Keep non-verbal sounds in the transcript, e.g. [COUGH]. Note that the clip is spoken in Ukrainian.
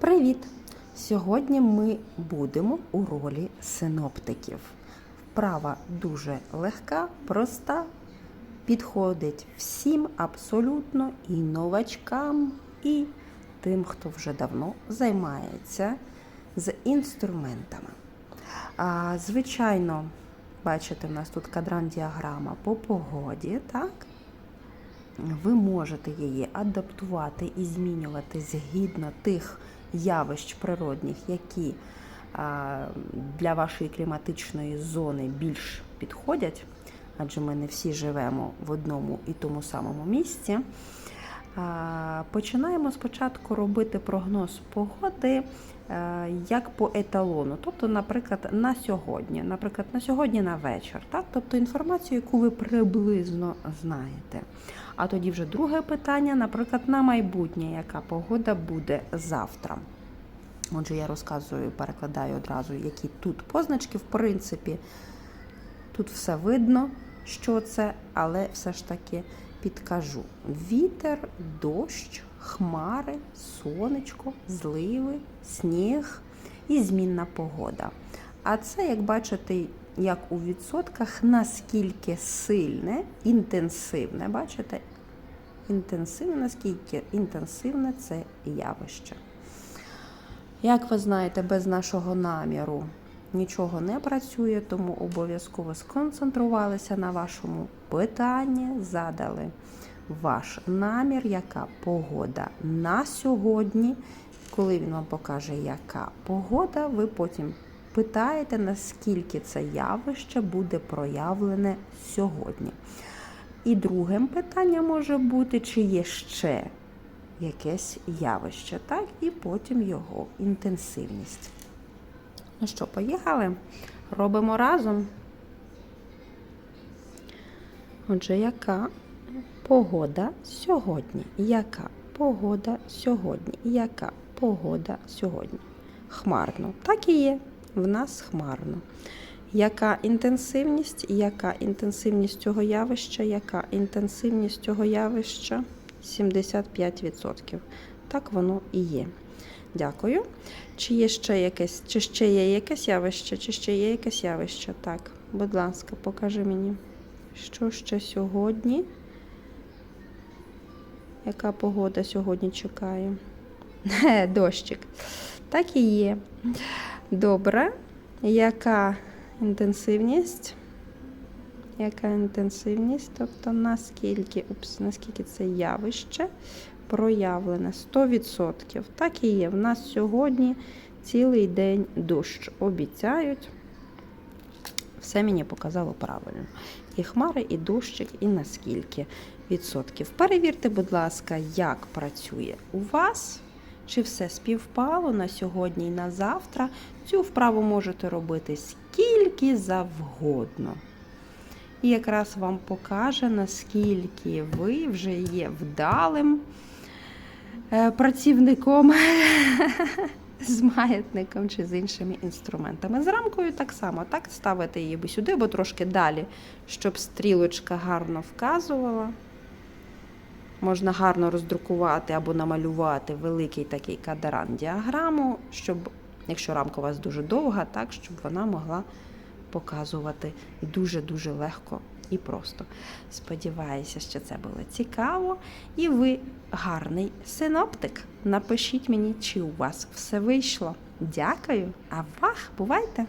Привіт! Сьогодні ми будемо у ролі синоптиків. Вправа дуже легка, проста, підходить всім абсолютно і новачкам, і тим, хто вже давно займається з інструментами. А, звичайно, бачите, в нас тут кадран діаграма по погоді, так? ви можете її адаптувати і змінювати згідно тих явищ природних, які а, для вашої кліматичної зони більш підходять, адже ми не всі живемо в одному і тому самому місці. А, Починаємо спочатку робити прогноз погоди е, як по еталону, тобто, наприклад, на сьогодні, наприклад, на сьогодні на вечір, так? тобто інформацію, яку ви приблизно знаєте. А тоді вже друге питання, наприклад, на майбутнє, яка погода буде завтра. Отже, я розказую, перекладаю одразу, які тут позначки. В принципі, тут все видно, що це, але все ж таки підкажу: вітер, дощ, хмари, сонечко, зливи, сніг і змінна погода. А це, як бачите, як у відсотках, наскільки сильне, інтенсивне, бачите? Інтенсивне, наскільки інтенсивне це явище. Як ви знаєте, без нашого наміру нічого не працює, тому обов'язково сконцентрувалися на вашому питанні, задали ваш намір, яка погода на сьогодні. Коли він вам покаже, яка погода, ви потім питаєте, наскільки це явище буде проявлене сьогодні. І другим питанням може бути, чи є ще якесь явище, так, і потім його інтенсивність. Ну що, поїхали? Робимо разом. Отже, яка погода сьогодні? Яка погода сьогодні? Яка погода сьогодні? Хмарно. Так і є. В нас хмарно. Яка інтенсивність? Яка інтенсивність цього явища? Яка інтенсивність цього явища? 75%. Так воно і є. Дякую. Чи є ще якесь, чи ще є якесь явище, чи ще є якесь явище? Так, будь ласка, покажи мені, що ще сьогодні? Яка погода сьогодні чекає? [LAUGHS] Дощик. Так і є. Добре. Яка інтенсивність? Яка інтенсивність? Тобто наскільки, упс, наскільки це явище проявлене? 100%. Так і є. В нас сьогодні цілий день дощ. Обіцяють. Все мені показало правильно. І хмари, і дощик, і наскільки відсотків. Перевірте, будь ласка, як працює у вас. Чи все співпало на сьогодні і на завтра? Цю вправу можете робити скільки завгодно. І якраз вам покаже, наскільки ви вже є вдалим е, працівником [LAUGHS] з маятником чи з іншими інструментами. З рамкою так само, так ставити її сюди, бо трошки далі, щоб стрілочка гарно вказувала. Можна гарно роздрукувати або намалювати великий такий кадран діаграму, щоб, якщо рамка у вас дуже довга, так, щоб вона могла показувати дуже-дуже легко і просто. Сподіваюся, що це було цікаво. І ви гарний синоптик. Напишіть мені, чи у вас все вийшло. Дякую, а вах, бувайте!